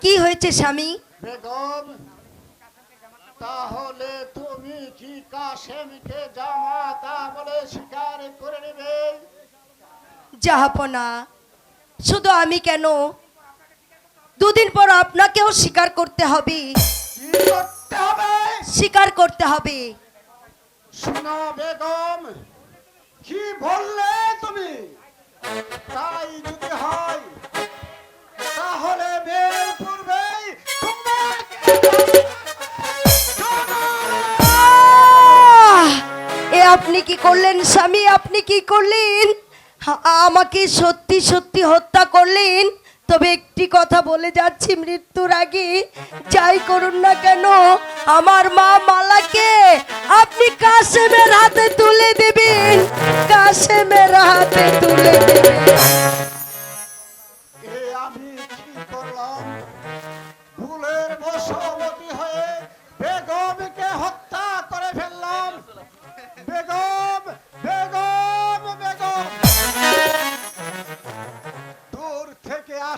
কি হয়েছে স্বামী? বেগম তাহলে তুমি কি কাশেমকে জামাতা বলে স্বীকার করে নেবে? জাহাপনা শুধু আমি কেন? দুদিন পর আপনাকেও স্বীকার করতে হবে। করতে হবে? স্বীকার করতে হবে। শোনো বেগম কি বললে তুমি? তাই যদি হয় তাহলে! এ আপনি কি করলেন, স্বামী? আপনি কি করলেন? আমাকে সত্যি সত্যি হত্যা করলেন। তবে একটি কথা বলে যাচ্ছি মৃত্যুর আগে। যাই করুন না কেন, আমার মা মালাকে আপনি কাশেমের হাতে তুলে দেবেন। কাশেমের হাতে তুলে দেবেন।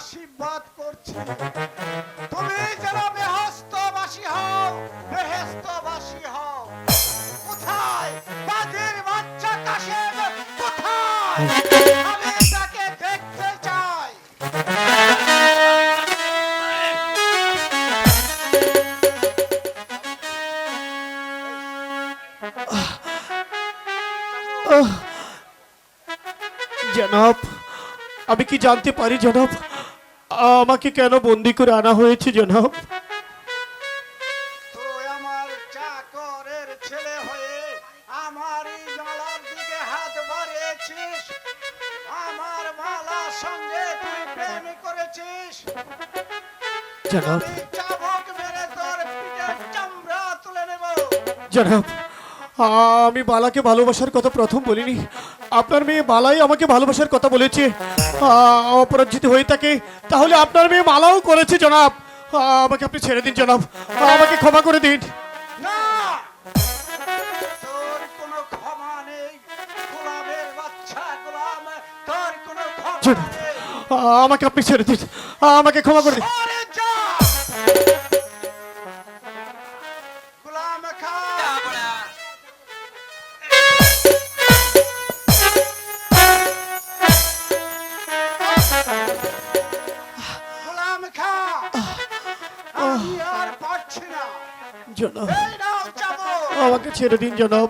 আশীর্বাদ করছি। তুমি যেন বেহস্তবাসী হও, বেহেস্তবাসী হও। কোথায়? বাঘের বাচ্চা কাশেম? কোথায়? আমি আমি কি জানতে পারি, জনাব? আমাকে কেন বন্দি করে আনা হয়েছে জনাব? হয়ে আমি বালাকে ভালোবাসার কথা প্রথম বলিনি। আপনার মেয়ে মালাই আমাকে ভালোবাসার কথা বলেছে। অপরাজিত হয়ে থাকে। তাহলে আপনার মেয়ে মালাও করেছে জনাব। আমাকে আপনি ছেড়ে দিন জনাব। আমাকে ক্ষমা করে দিন। আমাকে আপনি ছেড়ে দিন। আমাকে ক্ষমা করে দিন। জনাব। আমাকে ছেড়ে দিন জনাব।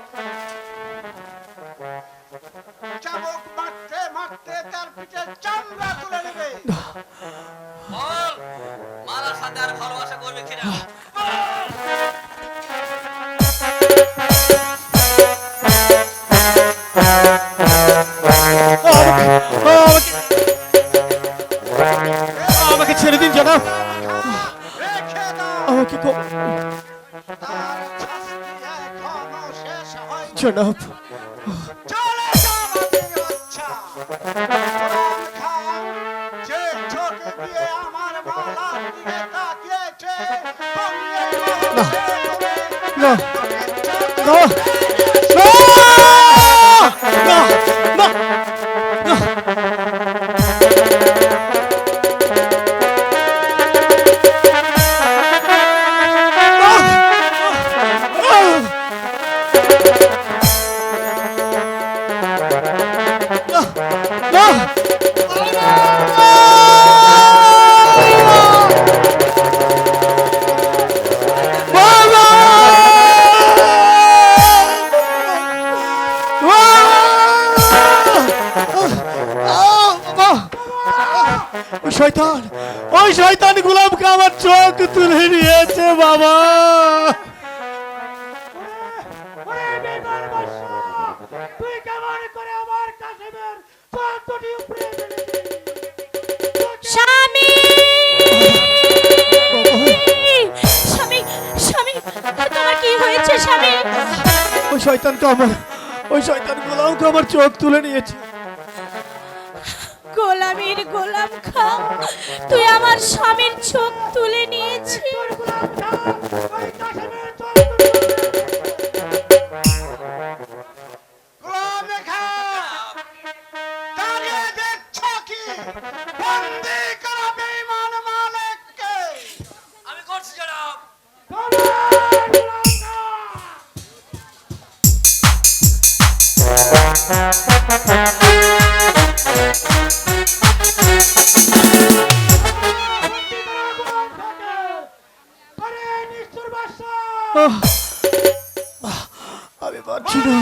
না না না না না তুই কেমন করে আমার কাশেমের চোখ দুটি উপরে স্বামী! স্বামী স্বামী তোমার কি হয়েছে স্বামী? ওই শয়তানকে আমার ওই শয়তান চোখ তুলে নিয়েছে। গোলামের গোলাম খা তুই আমার স্বামীর চোখ তুলে নিয়েছিস। আমি পারছি না।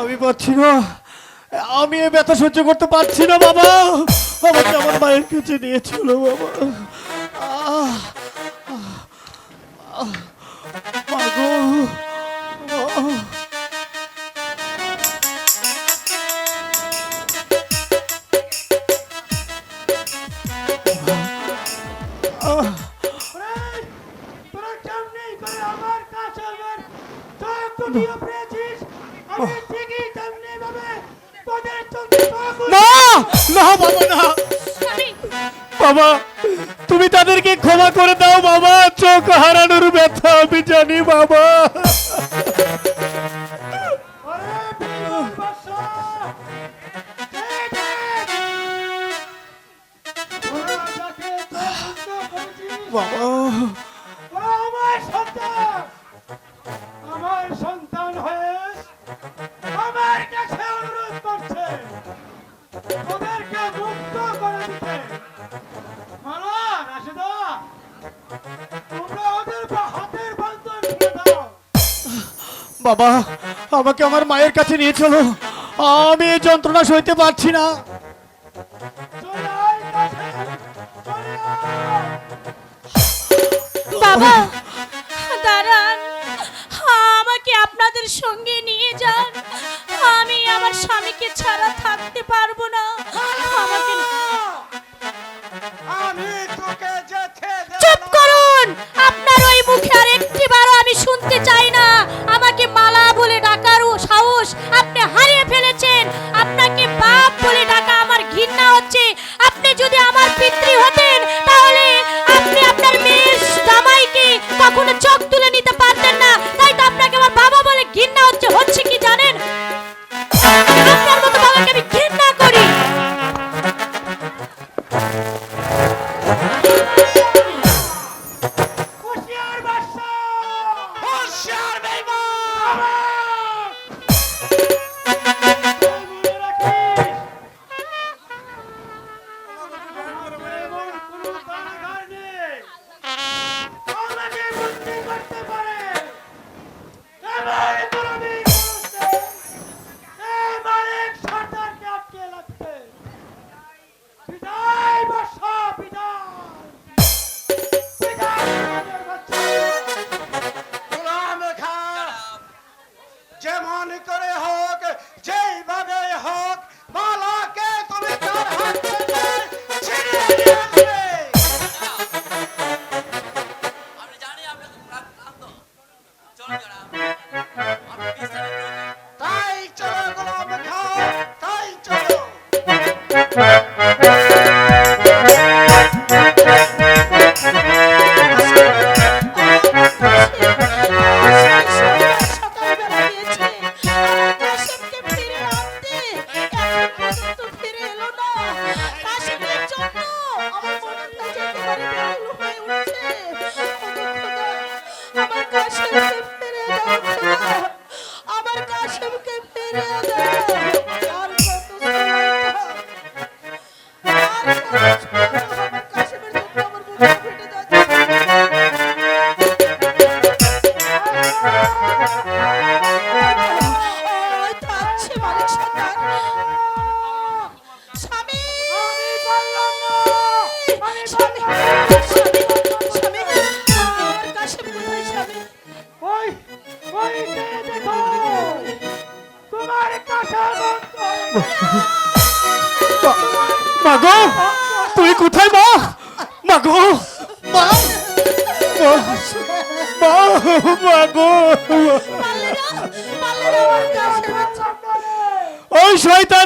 আমি পাচ্ছি না। আমি এ ব্যথা সহ্য করতে পারছি না, বাবা। আমাকে আমার মায়ের কাছে নিয়েছিল বাবা। আহ। বাবা তুমি তাদেরকে ক্ষমা করে দাও বাবা চোখ হারানোর ব্যথা আমি জানি বাবা বাবা বাবা, আমাকে আমার মায়ের কাছে নিয়ে চলো। আমি যন্ত্রণা সইতে পারছি না। বাবা, দাঁড়ান। আমাকে আপনাদের সঙ্গে নিয়ে যান। আমি আমার স্বামীকে ছাড়া থাক Thank you.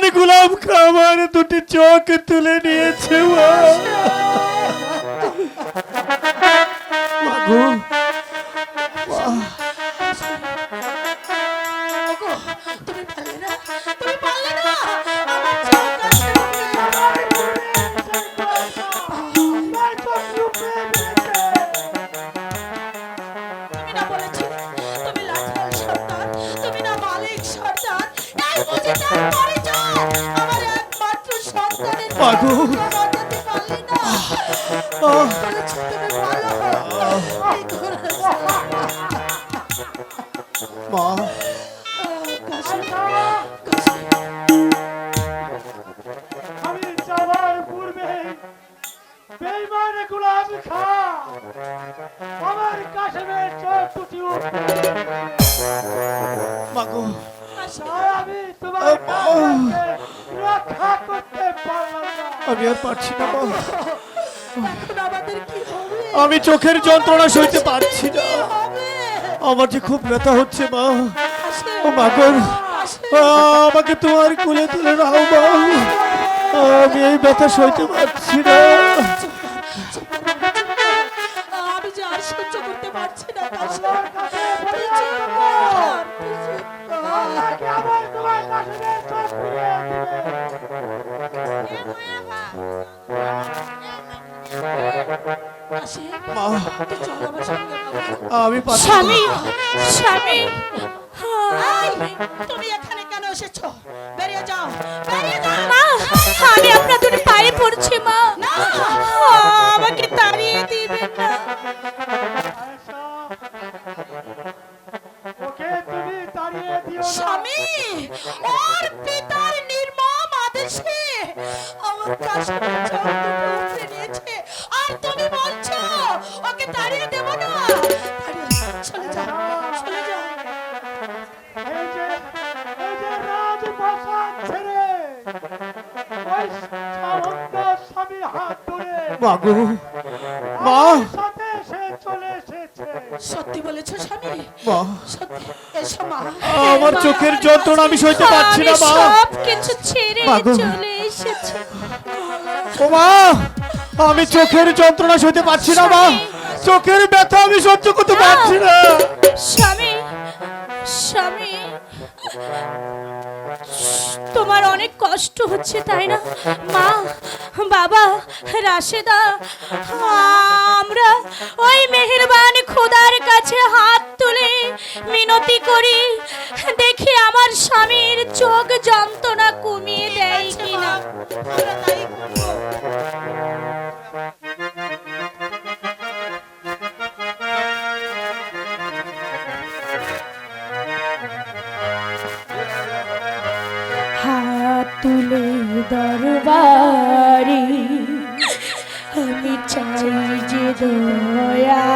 শয়তান গুলাম খামার দুটি চোখ তুলে নিয়েছে মা। আমার কাশেমের চোখ দুটি মা গো। কাশি আমি তোমার রক্ষা করতে পারলাম আমি আর পারছি না আমি চোখের যন্ত্রণা সইতে পারছি না। আমার যে খুব ব্যথা হচ্ছে মা। ও মা গো। কাশি আমাকে তোমার কোলে তুলে নাও মা। আমি এই ব্যথা সইতে পারছি না। আমি। স্বামী। স্বামী তুমি এখানে কেন এসেছ? বেরিয়ে যাও বেরিয়ে যাও। মা আমি আপনাদের পায়ে পড়ছি মা। না আমাকে তাড়িয়ে দিবেন না। ওর পিতার নির্মম আদেশে আমার কাছে উপরে নিয়েছে। আর তুমি বলছো ওকে তাড়িয়ে দেব না? তাড়িয়ে চলে যাও চলে যাও। এই যে এই যে রাজপ্রাসাদ ছেড়ে ওই সামন্ত স্বামীর হাত ধরে মা গো মা। আমার সাথে সে চলে এসেছে। সত্যি বলেছ স্বামী? আমার চোখের যন্ত্রণা আমি সইতে পারছি না মা সবকিছু ছেড়ে চলে এসেছি। ও মা আমি চোখের যন্ত্রণা সইতে পারছি না মা চোখের ব্যথা আমি সহ্য করতে পারছি না। স্বামী স্বামী। তোমার অনেক কষ্ট হচ্ছে তাই না? মা বাবা রাশেদা আমরা ওই মেহেরবান খোদার কাছে হাত তুলে মিনতি করি। দেখি আমার স্বামীর চোখ যন্ত্রণা কমিয়ে দেয় কিনা। আমরা তাই দরবারি আমি চাই যে দয়া।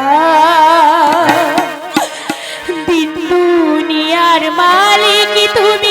বিন্দু নিয়ার মালিক তুমি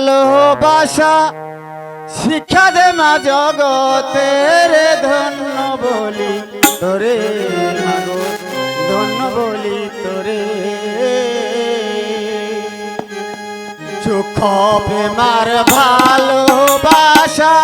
ভালোবাসা শিক্ষা দে মা জগতে রে, ধন্য বলি তোরে ধন্য বলি তোরে। চোখ বেমার ভালোবাসা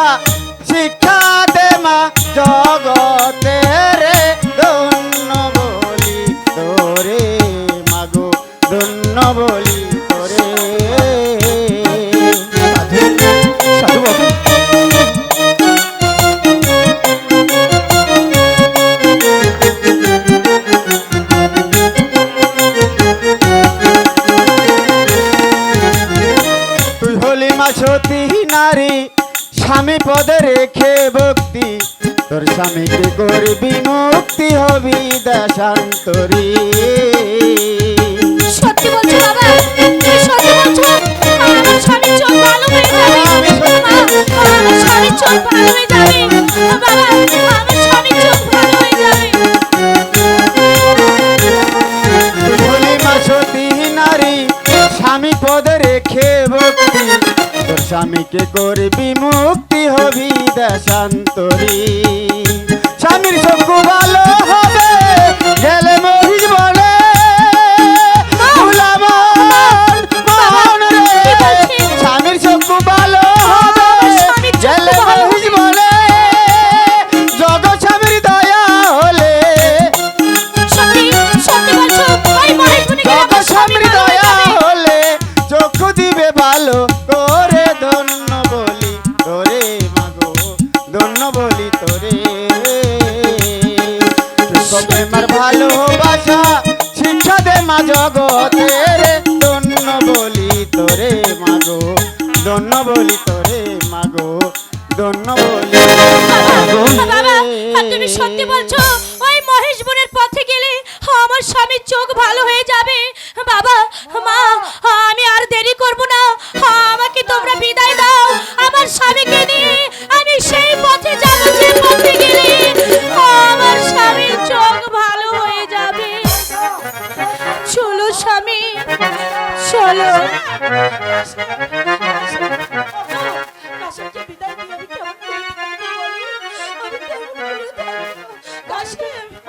তুমি কে করবি মুক্তি হবি দেশান্তরী। মাগো দন্য বলি তোরে মাগো দন্য বলি তুমি সত্যি বলছো ওই মহেশ বনের পথে গেলে আমার স্বামীর চোখ ভালো হয়ে যাবে? বাবা মা আমি আর দেরি করব না। হ্যাঁ, আমাকে তোমরা বিদায় দাও। আমার স্বামীকে নিয়ে বলো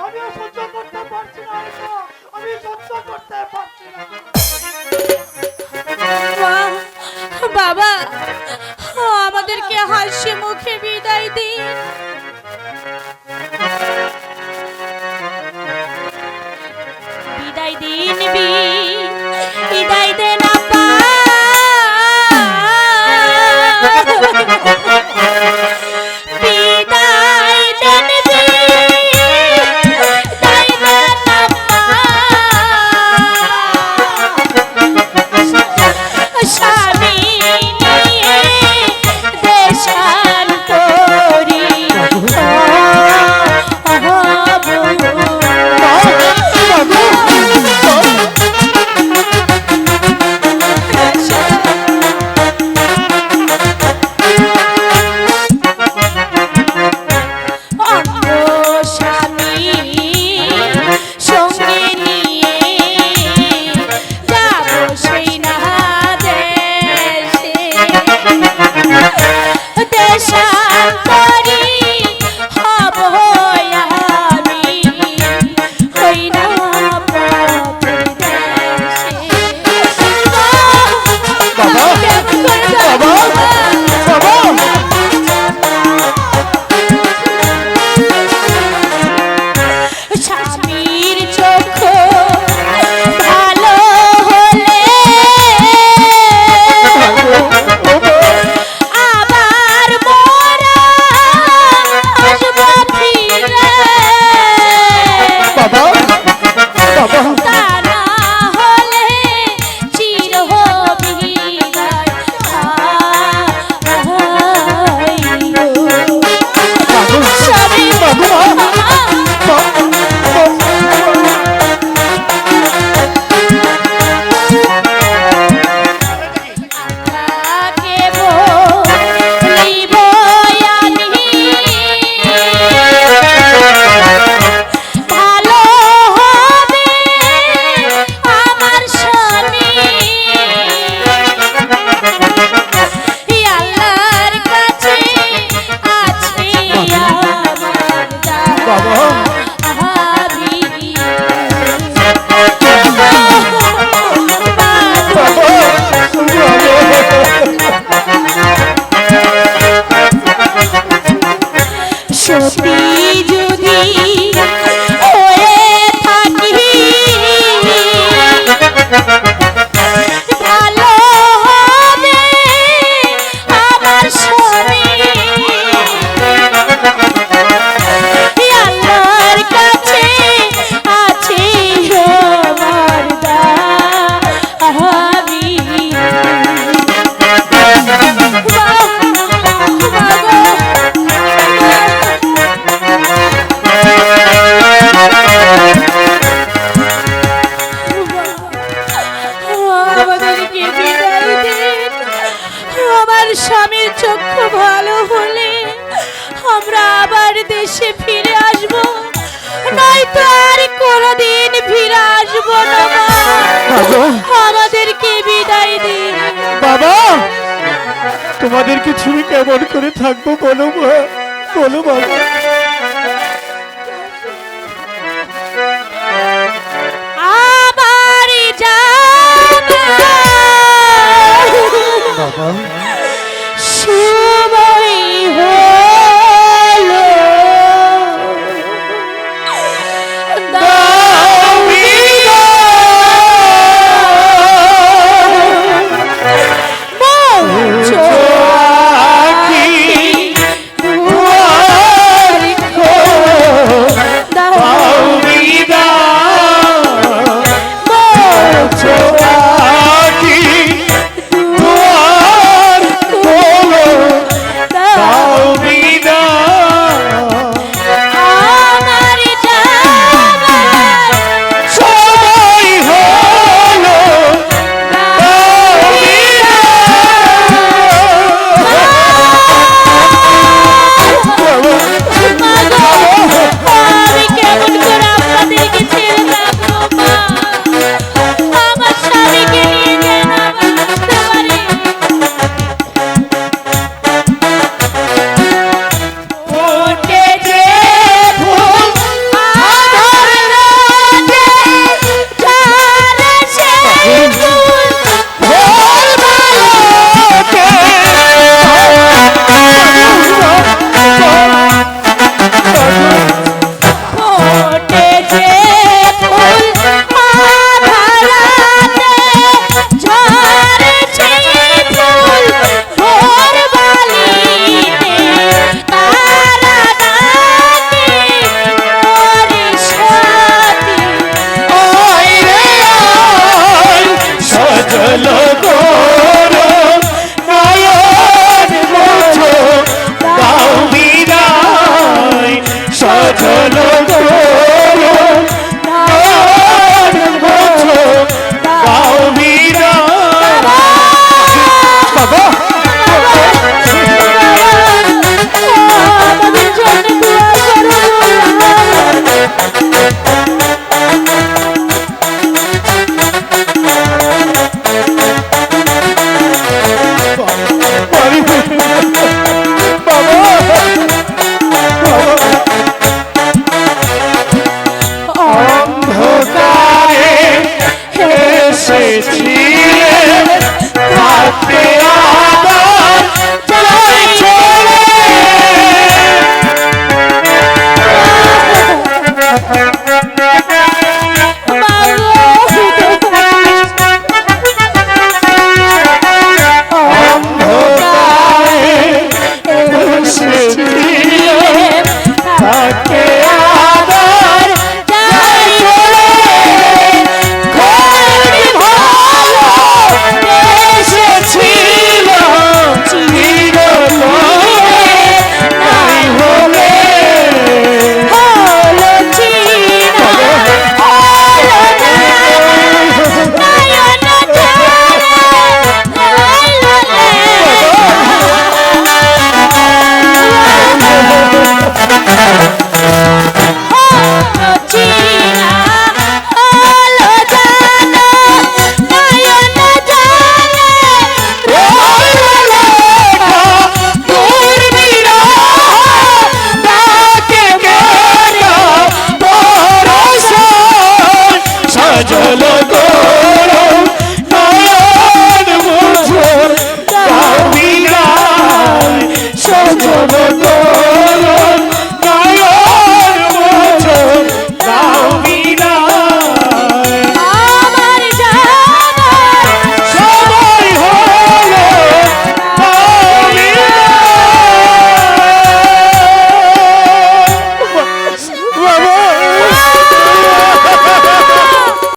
আমি সহ্য করতে পারছি না আমি সহ্য করতে পারছি না বাবা, আমাদেরকে হাসি মুখে বিদায় দিন। বিদায় দিন বাবা।